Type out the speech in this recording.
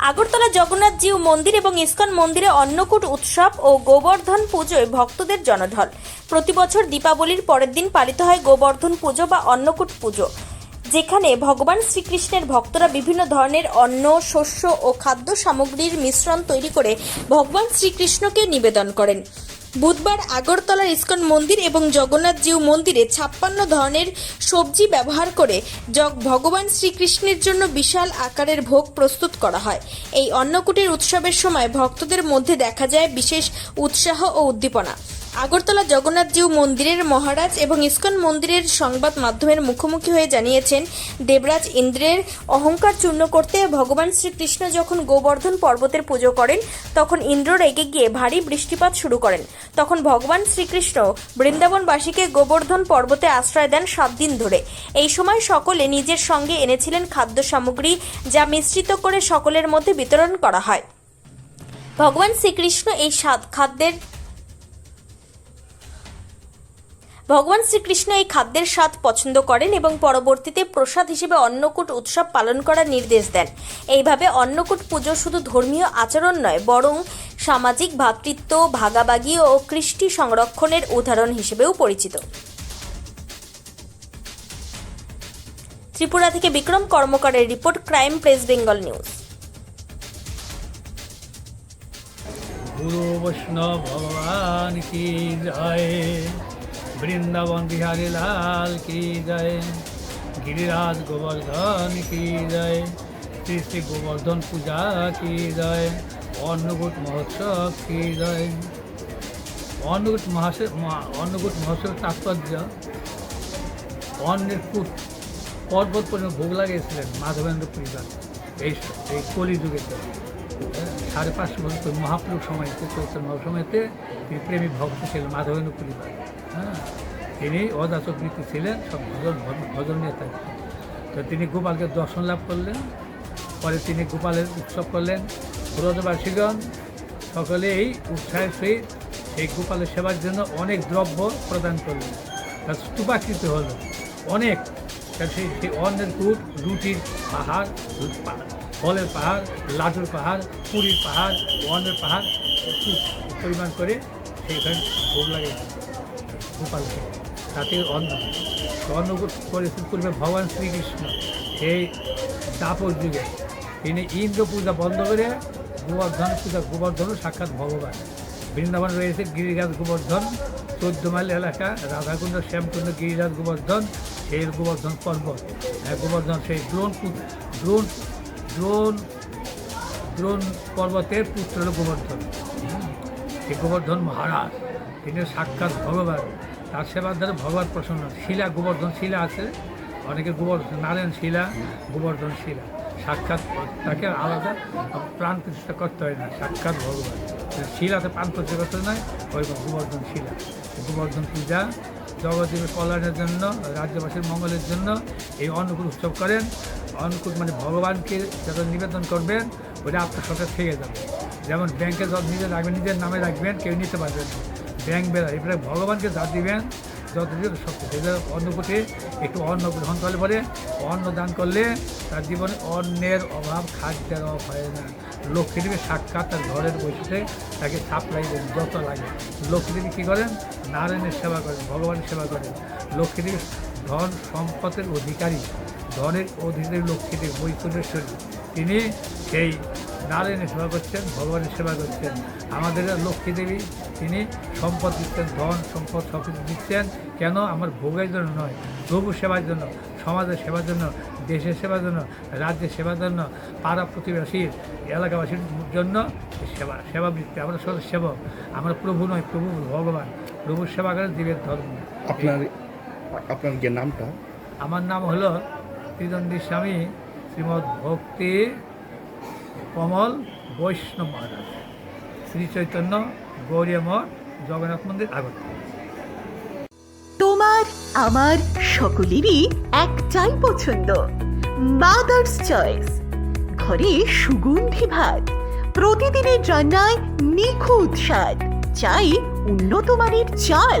আগরতলা জগন্নাথ জিউ মন্দির এবং ইস্কন মন্দিরে অন্নকূট উৎসব ও গোবর্ধন পুজোয় ভক্তদের জনঢল। প্রতি বছর দীপাবলির পরের দিন পালিত হয় গোবর্ধন পুজো বা অন্নকূট পুজো, যেখানে ভগবান শ্রীকৃষ্ণের ভক্তরা বিভিন্ন ধরনের অন্ন, শস্য ও খাদ্য সামগ্রীর মিশ্রণ তৈরি করে ভগবান শ্রীকৃষ্ণকে নিবেদন করেন। বুধবার আগরতলার ইস্কন মন্দির এবং জগন্নাথজিউ মন্দিরে ছাপ্পান্ন ধরনের সবজি ব্যবহার করে জগ ভগবান শ্রীকৃষ্ণের জন্য বিশাল আকারের ভোগ প্রস্তুত করা হয়। এই অন্নকূটের উৎসবের সময় ভক্তদের মধ্যে দেখা যায় বিশেষ উৎসাহ ও উদ্দীপনা। আগরতলা জগন্নাথজিউ মন্দিরের মহারাজ এবং ইস্কন মন্দিরের সংবাদ মাধ্যমের মুখোমুখি হয়ে জানিয়েছেন, দেবরাজ ইন্দ্রের অহংকার চূর্ণ করতে ভগবান শ্রীকৃষ্ণ যখন গোবর্ধন পর্বতের পুজো করেন, তখন ইন্দ্র রেগে গিয়ে ভারী বৃষ্টিপাত শুরু করেন। তখন ভগবান শ্রীকৃষ্ণ বৃন্দাবনবাসীকে গোবর্ধন পর্বতে আশ্রয় দেন সাত দিন ধরে। এই সময় সকলে নিজের সঙ্গে এনেছিলেন খাদ্য সামগ্রী, যা মিশ্রিত করে সকলের মধ্যে বিতরণ করা হয়। ভগবান শ্রীকৃষ্ণ এই স্বাদ খাদ্যের ভগবান শ্রীকৃষ্ণ এই খাদ্যের স্বাদ পছন্দ করেন এবং পরবর্তীতে প্রসাদ হিসেবে অন্নকূট উৎসব পালন করার নির্দেশ দেন। এইভাবে অন্নকূট পুজো শুধু ধর্মীয় আচরণ নয়, বরং সামাজিক ভ্রাতৃত্ব ভাগাভাগি ও কৃষ্টি সংরক্ষণের উদাহরণ হিসেবেও পরিচিত। ত্রিপুরা থেকে Bikram কর্মকারের report, crime press Bengal news. গুরু বৈষ্ণব ভগবান কি জয় বৃন্দাবন বিহারী লাল কি জয়? গিরিরাজ গোবর্ধন কি জয়? শ্রী শ্রী গোবর্ধন পূজা কি জয়? অন্নকূট মহোৎসব কি জয়? অন্নকূট মহাশয় অন্নকূট মহোৎসবের তাৎপর্য অন্নের কূট পর্বত পর্যন্ত ভোগ লাগিয়েছিলেন মাধবেন্দ্র পরিবার। এই এই কলিযুগেতে হ্যাঁ, সাড়ে পাঁচশো বছর মহাপ্রভু সময়তে চৈতন্য সময়তে তিনি প্রেমী ভক্ত ছিলেন মাধবেন্দ্র পরিবার। হ্যাঁ? তিনি অদাচক বৃত্তি ছিলেন, সব ভজন, ভজন- নিয়ে তো তিনি গোপালকে দর্শন লাভ করলেন, পরে তিনি গোপালের উৎসব করলেন, ব্রজবাসীগণ সকলে এই উৎসাহের সহিত এই গোপালের সেবার জন্য অনেক দ্রব্য প্রদান করলেন। তা স্তূপাকৃত হলো, অনেক, তা সেই অন্নের কূট রুটির পাহাড় ফলের পাহাড় লাডুর পাহাড় পুরীর পাহাড় অন্নের পাহাড় পরিমাণ করে সেইখানে ভোগ লাগে গোপালকে তাতে অন্ন অন্ন পরিস্থিত করবে ভগবান শ্রীকৃষ্ণ এই দাপর যুগে তিনি ইন্দ্র পূজা বন্ধ করে গোবর্ধন পূজা গোবর্ধন সাক্ষাৎ ভগবান। বৃন্দাবন রয়েছে গিরিরাজ গোবর্ধন চোদ্দ মাইল এলাকা রাধাকুণ্ড শ্যামকুণ্ড গিরিরাজ গোবর্ধন সেই গোবর্ধন পর্বত। হ্যাঁ, গোবর্ধন সেই দ্রোণ দ্রোণ দ্রোণ দ্রোণ পর্বতের পুত্র হল গোবর্ধন। এই গোবর্ধন মহারাজ, তিনি সাক্ষাৎ ভগবান, তার সেবার দ্বারা ভগবান প্রসন্ন। শিলা, গোবর্ধন শিলা আছে। অনেকে গোবর্ধন নারায়ণ শিলা, গোবর্ধন শিলা। সাক্ষাৎ তাকে আলাদা প্রাণ প্রতিষ্ঠা করতে হয় না, সাক্ষাৎ ভগবান। শিলাতে প্রাণ প্রতিষ্ঠা করতে নয় ওই গোবর্ধন শিলা। গোবর্ধন পূজা জগৎদেবের কল্যাণের জন্য, রাজ্যবাসীর মঙ্গলের জন্য এই অন্নকূট উৎসব করেন। অন্নকূট মানে ভগবানকে যত নিবেদন করবেন, ওটা আপনার সাথে থেকে যাবে। যেমন ব্যাংকে যত নিজে রাখবেন নিজের নামে রাখবেন, কেউ নিতে পারবেন ব্যাংক বেড়া এবারে ভগবানকে যা দিবেন, যত দিবেন সব অন্নকূটে একটু অন্ন গ্রহণ করলে পরে অন্ন দান করলে তার জীবনে অন্নের অভাব খাদ্যের অভাব হয় না। লক্ষ্মী দেবী সাক্ষাৎ তার ঘরের বসে তাকে সাপ্লাই দেন, যত লাগে। লক্ষ্মী দেবী কী করেন? নারায়ণের সেবা করেন, ভগবানের সেবা করেন। লক্ষ্মী দেবী ধন সম্পদের অধিকারী। ধনের অধিকারী লক্ষ্মী দেবী বৈকুণ্ঠেশ্বরী। তিনি সেই নারায়ণের সেবা করছেন ভগবানের সেবা করছেন। আমাদের লক্ষ্মী দেবী তিনি সম্পদ দিচ্ছেন ধন সম্পদ সব কিছু দিচ্ছেন। কেন? আমার ভোগের জন্য নয় প্রভু সেবার জন্য সমাজের সেবার জন্য দেশের সেবার জন্য রাজ্যের সেবার জন্য পাড়া প্রতিবেশীর এলাকাবাসীর জন্য সেবা সেবা বৃত্তি আমরা সব সেবক আমরা প্রভু নয় প্রভু ভগবান। প্রভুর সেবা করে জীবের ধর্ম। আপনার আপনার যে নামটা? আমার নাম হলো ত্রিদণ্ডী স্বামী শ্রীমৎ ভক্তি কমল বৈষ্ণব মহারাজ। শ্রী চৈতন্য গৌরী মঠ জগন্নাথ মন্দির আগরতলা। তোমার, আমার সকলেরই একটাই পছন্দ মাদার্স চয়েস ঘরে সুগন্ধি ভাত, প্রতিদিনের রান্নায় নিখুঁত স্বাদ, চাই উন্নত মানের চাল।